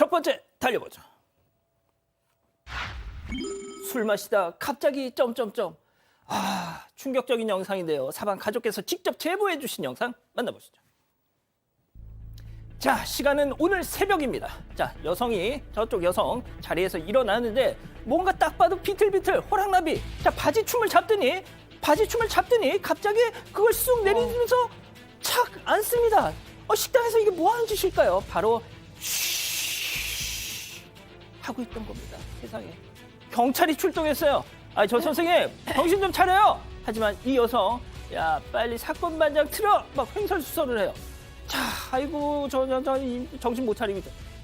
첫 번째 달려보죠. 술 마시다 갑자기 점점점. 아 충격적인 영상인데요. 사방 가족께서 직접 제보해 주신 영상 만나보시죠. 자 시간은 오늘 새벽입니다. 자 여성이 저쪽 여성 자리에서 일어나는데 뭔가 딱 봐도 비틀비틀 호랑나비. 자 바지 춤을 잡더니 바지 춤을 잡더니 갑자기 그걸 쑥 내리면서 착 앉습니다. 어, 식당에서 이게 뭐 하는 짓일까요? 바로 쉬 하고 있던 겁니다. 세상에. 경찰이 출동했어요. 아, 저 선생님, 정신 좀 차려요. 하지만 이 여성, 야, 빨리 사건 반장 틀어! 막 횡설수설을 해요. 자, 아이고, 저, 저, 저, 이 정신 못 차리고.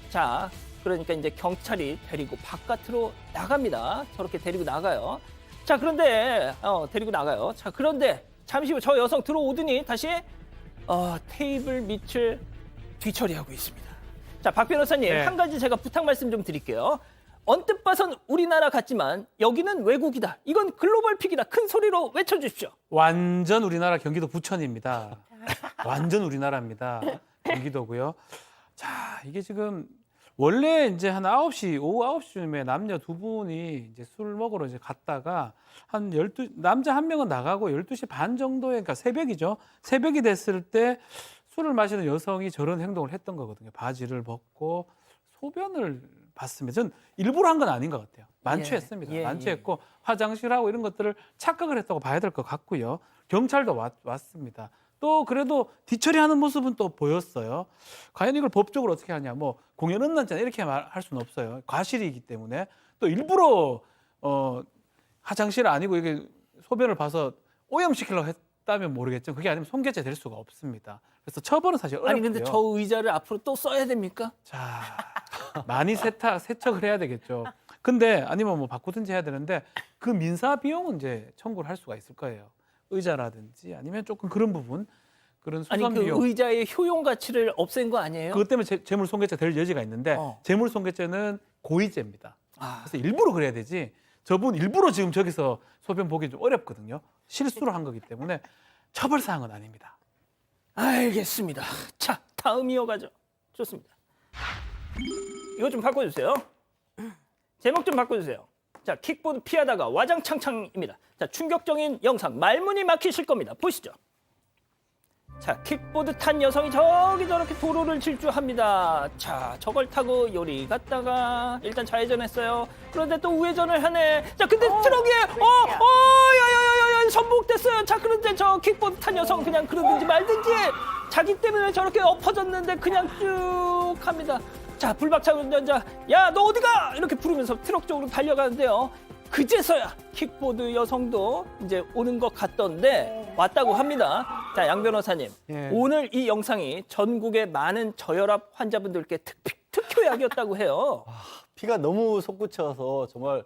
자, 그러니까 이제 경찰이 데리고 바깥으로 나갑니다. 저렇게 데리고 나가요. 자, 그런데, 어, 데리고 나가요. 자, 그런데 잠시 후 저 여성 들어오더니 다시 어, 테이블 밑을 뒤처리하고 있습니다. 자, 박 변호사님, 네. 한 가지 제가 부탁 말씀 좀 드릴게요. 언뜻 봐선 우리나라 같지만 여기는 외국이다. 이건 글로벌 픽이다. 큰 소리로 외쳐주십시오. 완전 우리나라 경기도 부천입니다. 완전 우리나라입니다. 경기도고요. 자, 이게 지금 원래 이제 한 9시, 오후 9시쯤에 남녀 두 분이 이제 술 먹으러 이제 갔다가 한 12, 남자 한 명은 나가고 12시 반 정도에, 그러니까 새벽이죠. 새벽이 됐을 때 술을 마시는 여성이 저런 행동을 했던 거거든요. 바지를 벗고 소변을 봤습니다. 전 일부러 한 건 아닌 것 같아요. 만취했습니다. 예, 예, 만취했고 화장실하고 이런 것들을 착각을 했다고 봐야 될 것 같고요. 경찰도 왔, 왔습니다. 또 그래도 뒤처리하는 모습은 또 보였어요. 과연 이걸 법적으로 어떻게 하냐? 뭐 공연 음란죄 이렇게 말할 수는 없어요. 과실이기 때문에 또 일부러 어 화장실 아니고 이게 소변을 봐서 오염시키려고 했다면 모르겠죠. 그게 아니면 손괴죄 될 수가 없습니다. 그래서 처벌은 사실 어렵고요. 아니 근데 저 의자를 앞으로 또 써야 됩니까? 자, 많이 세탁, 세척을 해야 되겠죠. 근데 아니면 뭐 바꾸든지 해야 되는데 그 민사 비용은 이제 청구를 할 수가 있을 거예요. 의자라든지 아니면 조금 그런 부분 그런 아니 수선 그 비용 의자의 효용 가치를 없앤 거 아니에요? 그것 때문에 재, 재물 손괴죄 될 여지가 있는데 어. 재물 손괴죄는 고의죄입니다. 아, 그래서 일부러 그래야 되지. 저분 일부러 지금 저기서 소변 보기 좀 어렵거든요. 실수를 한 거기 때문에 처벌 사항은 아닙니다. 알겠습니다. 자, 다음 이어가죠. 좋습니다. 이거 좀 바꿔주세요. 제목 좀 바꿔주세요. 자, 킥보드 피하다가 와장창창입니다. 자, 충격적인 영상 말문이 막히실 겁니다. 보시죠. 자, 킥보드 탄 여성이 저기 저렇게 도로를 질주합니다. 자, 저걸 타고 요리 갔다가 일단 좌회전했어요. 그런데 또 우회전을 하네. 자, 근데 트럭이 어, 어, 야야 전복됐어요. 자, 그런데 저 킥보드 탄 여성 그냥 그러든지 말든지 자기 때문에 저렇게 엎어졌는데 그냥 쭉 갑니다. 자, 불박차 운전자, 야, 너 어디가? 이렇게 부르면서 트럭 쪽으로 달려가는데요. 그제서야 킥보드 여성도 이제 오는 것 같던데 왔다고 합니다. 자, 양 변호사님. 예. 오늘 이 영상이 전국의 많은 저혈압 환자분들께 특, 특효약이었다고 해요. 피가 너무 솟구쳐서 정말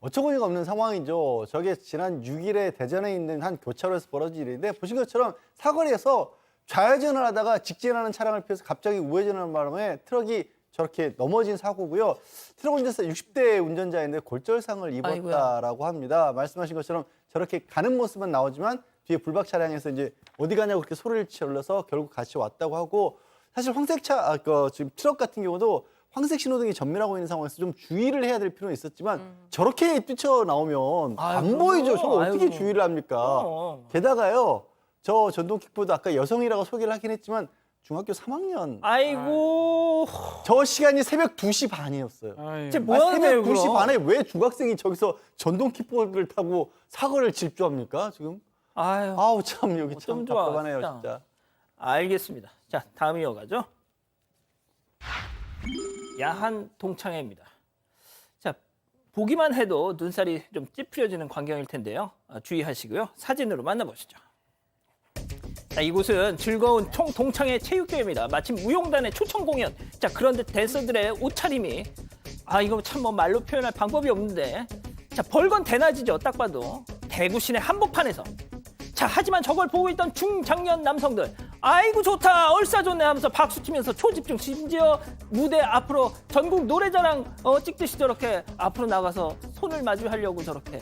어처구니가 없는 상황이죠. 저게 지난 6일에 대전에 있는 한 교차로에서 벌어진 일인데 보신 것처럼 사거리에서 좌회전을 하다가 직진하는 차량을 피해서 갑자기 우회전하는 바람에 트럭이 저렇게 넘어진 사고고요. 트럭 운전사 60대 운전자인데 골절상을 입었다라고 합니다. 말씀하신 것처럼 저렇게 가는 모습은 나오지만 뒤에 불박 차량에서 이제 어디 가냐고 그렇게 소리를 질러서 결국 같이 왔다고 하고 사실 황색 차 아, 그 지금 트럭 같은 경우도 황색 신호등이 전멸하고 있는 상황에서 좀 주의를 해야 될 필요는 있었지만 저렇게 뛰쳐 나오면 아유, 안 보이죠. 저거. 어떻게 아유. 주의를 합니까? 어. 게다가요. 저 전동 킥보드 아까 여성이라고 소개를 하긴 했지만 중학교 3학년 아이고. 저 시간이 새벽 2시 반이었어요. 아, 뭐 하는 새벽 거예요, 2시 그럼? 반에 왜 중학생이 저기서 전동 킥보드를 타고 사고를 질주합니까? 지금 아유. 아우 참 여기 참 어쩜 좋아, 답답하네요 진짜. 진짜. 알겠습니다. 자, 다음 이어가죠. 야한 동창회입니다. 자, 보기만 해도 눈살이 좀 찌푸려지는 광경일 텐데요. 아, 주의하시고요. 사진으로 만나보시죠. 자, 이곳은 즐거운 총 동창회 체육대회입니다. 마침 무용단의 초청 공연. 자, 그런데 댄서들의 옷차림이 아, 이거 참 뭐 말로 표현할 방법이 없는데. 자, 벌건 대낮이죠. 딱 봐도. 대구 시내 한복판에서 자, 하지만 저걸 보고 있던 중장년 남성들. 아이고 좋다, 얼싸 좋네 하면서 박수 치면서 초집중. 심지어 무대 앞으로 전국 노래자랑 어, 찍듯이 저렇게 앞으로 나가서 손을 마주하려고 저렇게.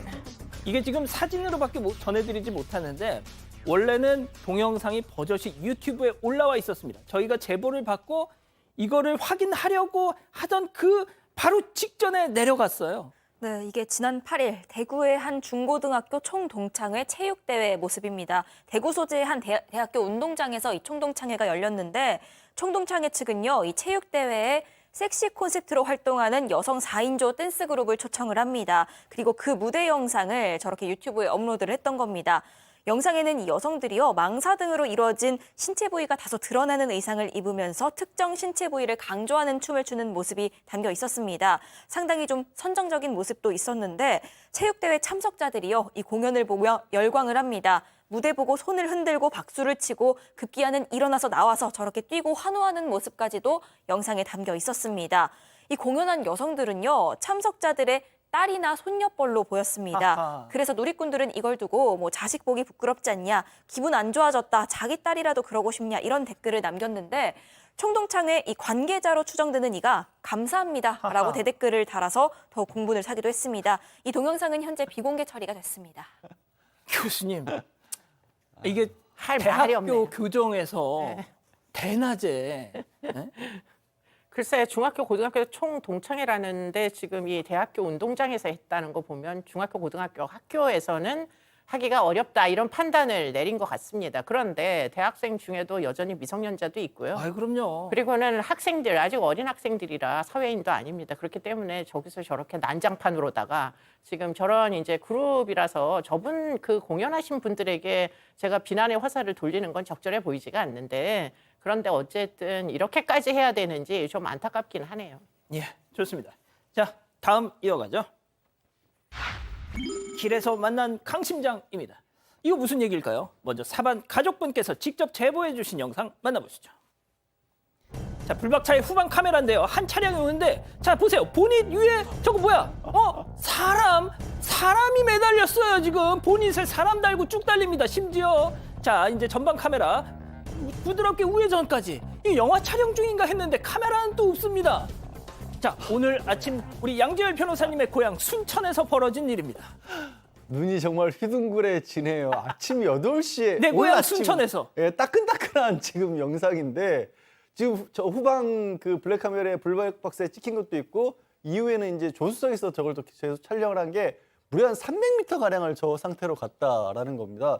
이게 지금 사진으로밖에 못- 전해드리지 못하는데 원래는 동영상이 버젓이 유튜브에 올라와 있었습니다. 저희가 제보를 받고 이거를 확인하려고 하던 그 바로 직전에 내려갔어요. 네, 이게 지난 8일 대구의 한 중고등학교 총동창회 체육대회 모습입니다. 대구 소재의 한 대, 대학교 운동장에서 이 총동창회가 열렸는데 총동창회 측은요, 이 체육대회에 섹시 콘셉트로 활동하는 여성 4인조 댄스 그룹을 초청을 합니다. 그리고 그 무대 영상을 저렇게 유튜브에 업로드를 했던 겁니다. 영상에는 이 여성들이요 망사 등으로 이루어진 신체 부위가 다소 드러나는 의상을 입으면서 특정 신체 부위를 강조하는 춤을 추는 모습이 담겨 있었습니다. 상당히 좀 선정적인 모습도 있었는데 체육대회 참석자들이요 이 공연을 보며 열광을 합니다. 무대 보고 손을 흔들고 박수를 치고 급기야는 일어나서 나와서 저렇게 뛰고 환호하는 모습까지도 영상에 담겨 있었습니다. 이 공연한 여성들은요 참석자들의 딸이나 손녀뻘로 보였습니다. 아하. 그래서 누리꾼들은 이걸 두고 뭐 자식 보기 부끄럽지 않냐, 기분 안 좋아졌다, 자기 딸이라도 그러고 싶냐 이런 댓글을 남겼는데 총동창회 이 관계자로 추정되는 이가 감사합니다라고. 대댓글을 달아서 더 공분을 사기도 했습니다. 이 동영상은 현재 비공개 처리가 됐습니다. 교수님, 이게 할 말이 대학교 없네요. 교정에서 대낮에 글쎄 중학교 고등학교 총 동창회라는데 지금 이 대학교 운동장에서 했다는 거 보면 중학교 고등학교 학교에서는 하기가 어렵다 이런 판단을 내린 것 같습니다. 그런데 대학생 중에도 여전히 미성년자도 있고요. 아이 그럼요. 그리고는 학생들 아직 어린 학생들이라 사회인도 아닙니다. 그렇기 때문에 저기서 저렇게 난장판으로다가 지금 저런 이제 그룹이라서 저분 그 공연하신 분들에게 제가 비난의 화살을 돌리는 건 적절해 보이지가 않는데 그런데 어쨌든 이렇게까지 해야 되는지 좀 안타깝긴 하네요. 예, 좋습니다. 자, 다음 이어가죠. 길에서 만난 강심장입니다. 이거 무슨 얘기일까요? 먼저 사반 가족분께서 직접 제보해 주신 영상 만나보시죠. 자, 불박차의 후방 카메라인데요. 한 차량이 오는데 자, 보세요. 보닛 위에 저거 뭐야? 어? 사람 사람이 매달렸어요, 지금. 보닛에 사람 달고 쭉 달립니다. 심지어 자, 이제 전방 카메라 부드럽게 우회전까지. 이 영화 촬영 중인가 했는데 카메라는 또 없습니다. 자, 오늘 아침 우리 양재열 변호사님의 고향 순천에서 벌어진 일입니다. 눈이 정말 휘둥그레지네요. 아침 8시에 내 고향 아침, 순천에서. 예, 따끈따끈한 지금 영상인데 지금 저 후방 그 블랙카메라에 블랙박스에 찍힌 것도 있고 이후에는 이제 조수석에서 저걸 또 계속 촬영을 한 게 무려 한 300m 가량을 저 상태로 갔다라는 겁니다.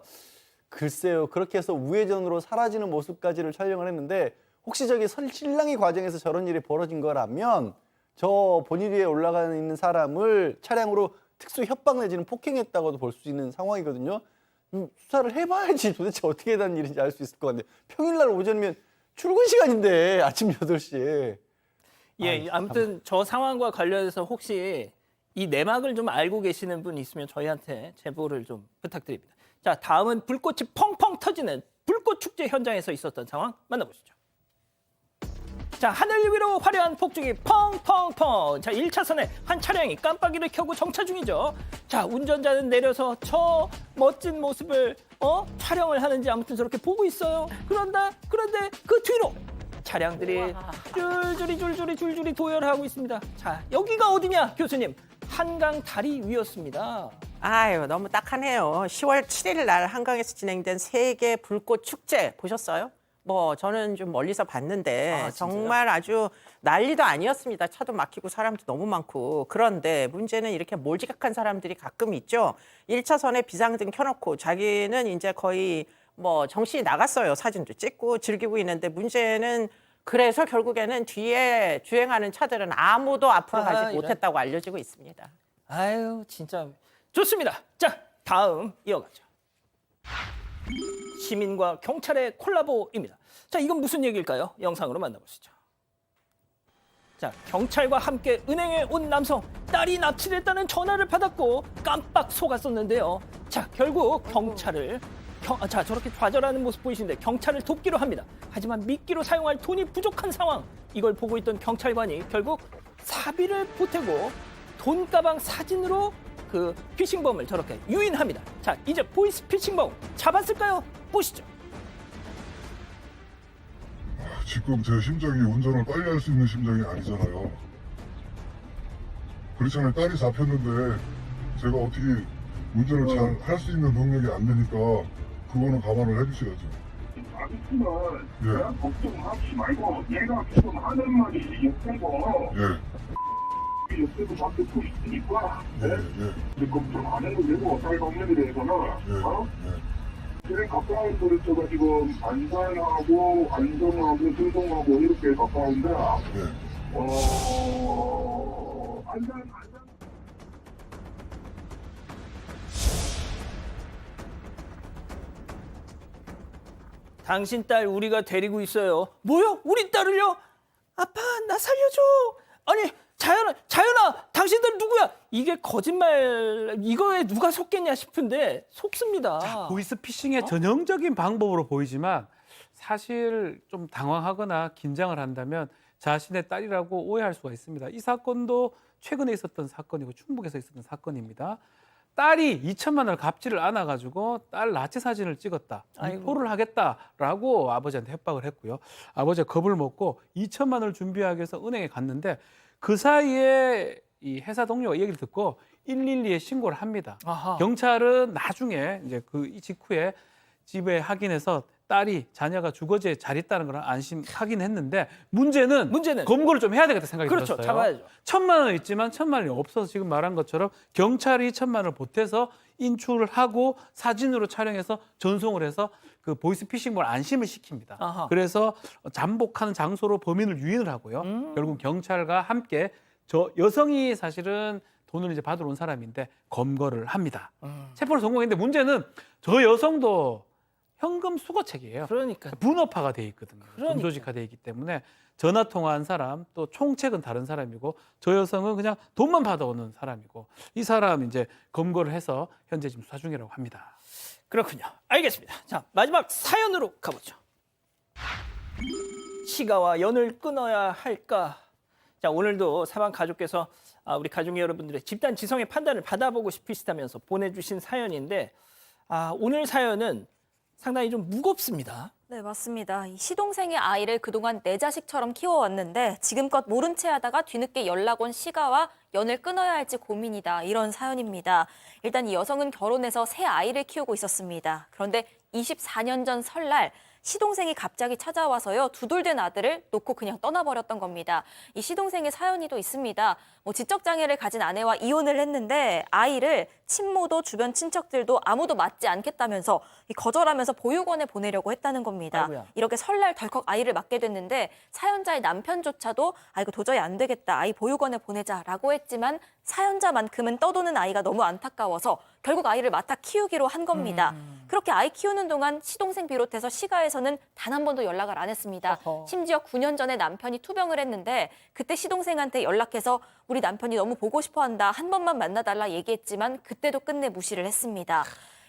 글쎄요. 그렇게 해서 우회전으로 사라지는 모습까지를 촬영을 했는데 혹시 저기 설- 신랑이 과정에서 저런 일이 벌어진 거라면 저 본인 위에 올라가 있는 사람을 차량으로 특수 협박 내지는 폭행했다고도 볼 수 있는 상황이거든요. 음, 수사를 해봐야지 도대체 어떻게 된 일인지 알 수 있을 것 같은데 평일날 오전이면 출근 시간인데 아침 8시에 예, 아이, 아무튼 저 상황과 관련해서 혹시 이 내막을 좀 알고 계시는 분 있으면 저희한테 제보를 좀 부탁드립니다. 자, 다음은 불꽃이 펑펑 터지는 불꽃 축제 현장에서 있었던 상황 만나보시죠. 자, 하늘 위로 화려한 폭죽이 펑펑펑. 자, 1차선에 한 차량이 깜빡이를 켜고 정차 중이죠. 자, 운전자는 내려서 저 멋진 모습을 어? 촬영을 하는지 아무튼 저렇게 보고 있어요. 그런다. 그런데 그 뒤로 차량들이. 줄줄이 줄줄이 줄줄이 도열하고 있습니다. 자, 여기가 어디냐, 교수님? 한강 다리 위였습니다. 아유 너무 딱하네요. 10월 7일 날 한강에서 진행된 세계 불꽃 축제 보셨어요? 뭐 저는 좀 멀리서 봤는데 아? 정말 아주 난리도 아니었습니다. 차도 막히고 사람도 너무 많고 그런데 문제는 이렇게 몰지각한 사람들이 가끔 있죠. 1차선에 비상등 켜놓고 자기는 이제 거의 뭐 정신이 나갔어요. 사진도 찍고 즐기고 있는데 문제는 그래서 결국에는 뒤에 주행하는 차들은 아무도 앞으로 아, 가지 이런. 못했다고 알려지고 있습니다. 아유, 진짜 좋습니다. 자, 다음 이어가죠. 시민과 경찰의 콜라보입니다. 자, 이건 무슨 얘기일까요? 영상으로 만나보시죠. 자, 경찰과 함께 은행에 온 남성 딸이 납치됐다는 전화를 받았고 깜빡 속았었는데요. 자, 결국 경찰을 경, 아, 자 저렇게 좌절하는 모습 보이시는데 경찰을 돕기로 합니다. 하지만 미끼로 사용할 돈이 부족한 상황. 이걸 보고 있던 경찰관이 결국 사비를 보태고 돈 가방 사진으로 그 피싱범을 저렇게 유인합니다. 자, 이제 보이스 피싱범 잡았을까요? 보시죠. 지금 제 심장이 운전을 빨리 할 수 있는 심장이 아니잖아요. 그렇잖아요. 딸이 잡혔는데 제가 어떻게 운전을 잘 할 수 있는 능력이 안 되니까 그거는 감안을 해주셔야죠. 예. 예. 걱정하지 말고 내가 지금 하는 말이 옆에고 예, 밖에 또 있으니까 예, 네? 예, 근데 걱정 안 해도 되고 쌀 먹는 데 대해서는 예, 어? 예. 그래 가까운 데를 제가 지금 안산하고 안성하고 승성하고 이렇게 가까운데 예. 어 안산 안산 당신 딸 우리가 데리고 있어요. 뭐요? 우리 딸을요? 아빠 나 살려줘. 아니 자연아 자연아 당신들 누구야? 이게 거짓말 이거에 누가 속겠냐 싶은데 속습니다. 보이스 피싱의 전형적인 방법으로 보이지만 사실 좀 당황하거나 긴장을 한다면 자신의 딸이라고 오해할 수가 있습니다. 이 사건도 최근에 있었던 사건이고 충북에서 있었던 사건입니다. 딸이 2천만 원을 갚지를 않아 가지고 딸 나치 사진을 찍었다. 포를 하겠다라고 아버지한테 협박을 했고요. 아버지가 겁을 먹고 2천만 원을 준비하기 위해서 은행에 갔는데 그 사이에 이 회사 동료가 얘기를 듣고 112에 신고를 합니다. 아하. 경찰은 나중에 이제 그이 직후에 집에 확인해서 딸이 자녀가 주거지에 잘 있다는 걸 안심 확인했는데 문제는 문제는? 검거를 좀 해야 되겠다 생각이 그렇죠. 들었어요. 잡아야죠. 천만 원 있지만 천만 원이 없어서 지금 말한 것처럼 경찰이 천만 원을 보태서 인출을 하고 사진으로 촬영해서 전송을 해서 그 보이스피싱몰 안심을 시킵니다. 아하. 그래서 잠복하는 장소로 범인을 유인을 하고요. 음. 결국 경찰과 함께 저 여성이 사실은 돈을 이제 받으러 온 사람인데 검거를 합니다. 음. 체포를 성공했는데 문제는 저 여성도 현금 수거책이에요. 그러니까 분업화가 돼 있거든요. 그러니까. 금조직화 돼 있기 때문에 전화 통화한 사람 또 총책은 다른 사람이고 저 여성은 그냥 돈만 받아오는 사람이고 이 사람 이제 검거를 해서 현재 지금 수사 중이라고 합니다. 그렇군요. 알겠습니다. 자 마지막 사연으로 가보죠. 시가와 연을 끊어야 할까? 자 오늘도 사방 가족께서 아, 우리 가족 여러분들의 집단 지성의 판단을 받아보고 싶으시다면서 보내주신 사연인데 아, 오늘 사연은 상당히 좀 무겁습니다. 네, 맞습니다. 이 시동생의 아이를 그동안 내 자식처럼 키워왔는데 지금껏 모른 채 하다가 뒤늦게 연락 온 시가와 연을 끊어야 할지 고민이다. 이런 사연입니다. 일단 이 여성은 결혼해서 새 아이를 키우고 있었습니다. 그런데 24년 전 설날 시동생이 갑자기 찾아와서요. 두돌된 아들을 놓고 그냥 떠나버렸던 겁니다. 이 시동생의 사연이 또 있습니다. 뭐 지적 장애를 가진 아내와 이혼을 했는데 아이를 친모도 주변 친척들도 아무도 맞지 않겠다면서 이 거절하면서 보육원에 보내려고 했다는 겁니다. 아이고야. 이렇게 설날 덜컥 아이를 맡게 됐는데 사연자의 남편조차도 아 이거 도저히 안 되겠다 아이 보육원에 보내자라고 했지만 사연자만큼은 떠도는 아이가 너무 안타까워서 결국 아이를 맡아 키우기로 한 겁니다. 그렇게 아이 키우는 동안 시동생 비롯해서 시가에서는 단 한 번도 연락을 안 했습니다. 어허. 심지어 9년 전에 남편이 투병을 했는데 그때 시동생한테 연락해서 우리 남편이 너무 보고 싶어 한다 한 번만 만나달라 얘기했지만 그때도 끝내 무시를 했습니다.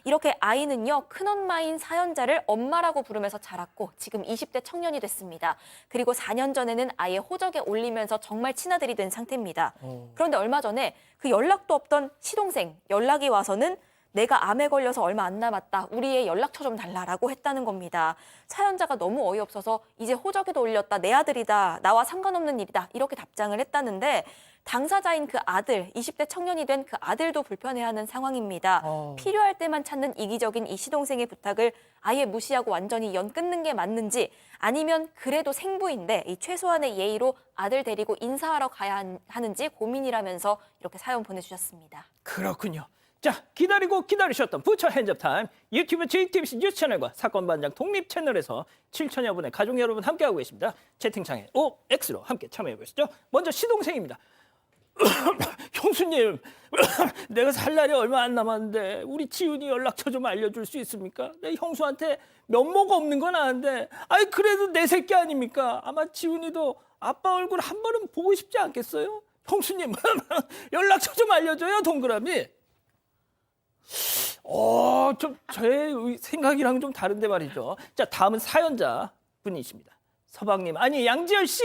이렇게 아이는요 큰엄마인 사연자를 엄마라고 부르면서 자랐고 지금 20대 청년이 됐습니다. 그리고 4년 전에는 아예 호적에 올리면서 정말 친아들이 된 상태입니다. 그런데 얼마 전에 그 연락도 없던 시동생 연락이 와서는 내가 암에 걸려서 얼마 안 남았다. 우리의 연락처 좀 달라라고 했다는 겁니다. 사연자가 너무 어이없어서 이제 호적에도 올렸다. 내 아들이다. 나와 상관없는 일이다. 이렇게 답장을 했다는데 당사자인 그 아들, 20대 청년이 된 그 아들도 불편해하는 상황입니다. 어. 필요할 때만 찾는 이기적인 이 시동생의 부탁을 아예 무시하고 완전히 연 끊는 게 맞는지 아니면 그래도 생부인데 이 최소한의 예의로 아들 데리고 인사하러 가야 한- 하는지 고민이라면서 이렇게 사연 보내주셨습니다. 그렇군요. 자 기다리고 기다리셨던 부처 핸즈업 타임 유튜브 JTBC 뉴스 채널과 사건 반장 독립 채널에서 7천여 분의 가족 여러분 함께하고 계십니다. 채팅창에 OX로 함께 참여해 보시죠. 먼저 시동생입니다. 형수님, 내가 살 날이 얼마 안 남았는데 우리 지훈이 연락처 좀 알려줄 수 있습니까? 내 형수한테 면모가 없는 건 아는데, 아이 그래도 내 새끼 아닙니까? 아마 지훈이도 아빠 얼굴 한 번은 보고 싶지 않겠어요? 형수님, 연락처 좀 알려줘요, 동그라미. 어, 좀 저의 생각이랑 좀 다른데 말이죠. 자, 다음은 사연자 분이십니다. 서방님, 아니 양지열 씨,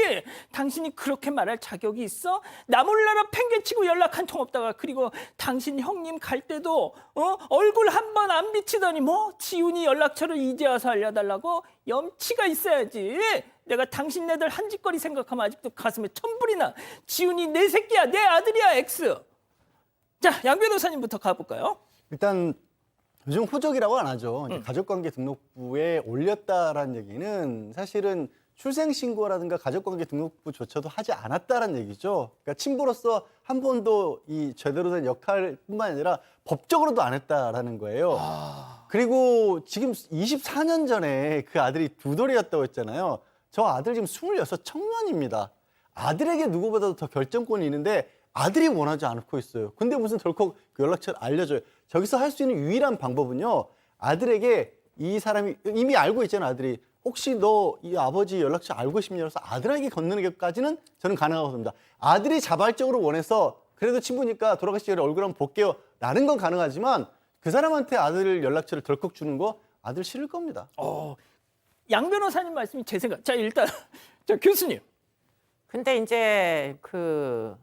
당신이 그렇게 말할 자격이 있어? 나 몰라라 팽개치고 연락 한 통 없다가 그리고 당신 형님 갈 때도 어 얼굴 한 번 안 비치더니 뭐 지훈이 연락처를 이제 와서 알려달라고 염치가 있어야지. 내가 당신네들 한 짓거리 생각하면 아직도 가슴에 천불이 나. 지훈이 내 새끼야, 내 아들이야, 엑스. 자, 양 변호사님부터 가볼까요? 일단 요즘 호적이라고 안 하죠. 음. 이제 가족관계 등록부에 올렸다라는 얘기는 사실은 출생신고라든가 가족관계 등록부조차도 하지 않았다라는 얘기죠. 그러니까 친부로서 한 번도 이 제대로 된 역할뿐만 아니라 법적으로도 안 했다라는 거예요. 그리고 지금 24년 전에 그 아들이 두 돌이었다고 했잖아요. 저 아들 지금 26 청년입니다. 아들에게 누구보다도 더 결정권이 있는데 아들이 원하지 않고 있어요. 근데 무슨 덜컥 그 연락처를 알려줘요. 저기서 할 수 있는 유일한 방법은요. 아들에게 이 사람이 이미 알고 있잖아 아들이. 혹시 너 이 아버지 연락처 알고 싶냐 해서 아들에게 건너는 게까지는 저는 가능하고 봅니다. 아들이 자발적으로 원해서 그래도 친구니까 돌아가시기 전에 얼굴 한번 볼게요. 라는 건 가능하지만 그 사람한테 아들 연락처를 덜컥 주는 거 아들 싫을 겁니다. 어, 양 변호사님 말씀이 제 생각. 자 일단 자 교수님. 근데 이제 그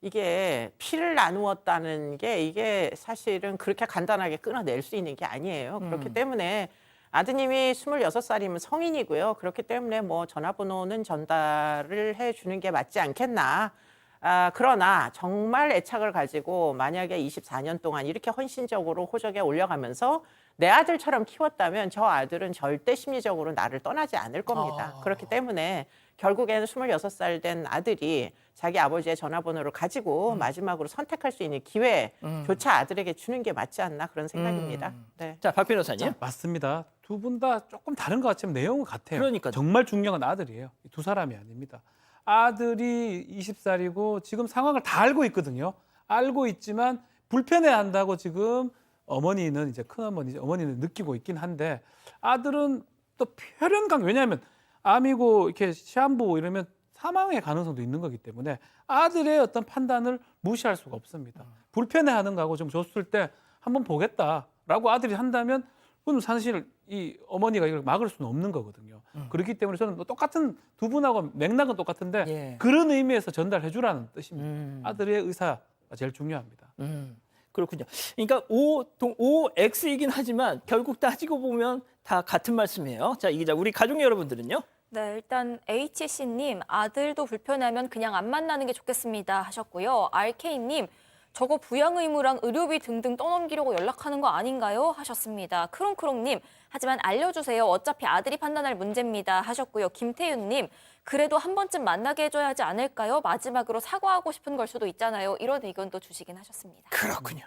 이게 피를 나누었다는 게 이게 사실은 그렇게 간단하게 끊어낼 수 있는 게 아니에요. 그렇기 때문에 아드님이 26살이면 성인이고요. 그렇기 때문에 뭐 전화번호는 전달을 해 주는 게 맞지 않겠나. 아, 그러나 정말 애착을 가지고 만약에 24년 동안 이렇게 헌신적으로 호적에 올려가면서 내 아들처럼 키웠다면 저 아들은 절대 심리적으로 나를 떠나지 않을 겁니다. 그렇기 때문에 결국에는 26살 된 아들이 자기 아버지의 전화번호를 가지고 마지막으로 선택할 수 있는 기회조차 아들에게 주는 게 맞지 않나 그런 생각입니다. 네. 자 박 변호사님. 맞습니다. 두 분 다 조금 다른 것 같지만 내용은 같아요. 그러니까요. 정말 중요한 아들이에요. 이두 사람이 아닙니다. 아들이 20살이고 지금 상황을 다 알고 있거든요. 알고 있지만 불편해 한다고 지금 어머니는 이제 큰 어머니, 어머니는 느끼고 있긴 한데 아들은 또 혈연강 왜냐하면 암이고 이렇게 시한부 이러면 사망의 가능성도 있는 거기 때문에 아들의 어떤 판단을 무시할 수가 없습니다. 불편해하는 거하고 좀 줬을 때 한번 보겠다라고 아들이 한다면 그건 사실 이 어머니가 이걸 막을 수는 없는 거거든요. 그렇기 때문에 저는 뭐 똑같은 두 분하고 맥락은 똑같은데 예. 그런 의미에서 전달해 주라는 뜻입니다. 음. 아들의 의사가 제일 중요합니다. 음, 그렇군요. 그러니까 O 동 O X이긴 하지만 결국 따지고 보면 다 같은 말씀이에요. 자, 이 기자 우리 가족 여러분들은요? 네, 일단 HC님 아들도 불편하면 그냥 안 만나는 게 좋겠습니다 하셨고요. RK님 저거 부양 의무랑 의료비 등등 떠넘기려고 연락하는 거 아닌가요? 하셨습니다. 크롱크롱님 하지만 알려주세요. 어차피 아들이 판단할 문제입니다 하셨고요. 김태윤님 그래도 한 번쯤 만나게 해줘야 하지 않을까요? 마지막으로 사과하고 싶은 걸 수도 있잖아요. 이런 의견도 주시긴 하셨습니다. 그렇군요.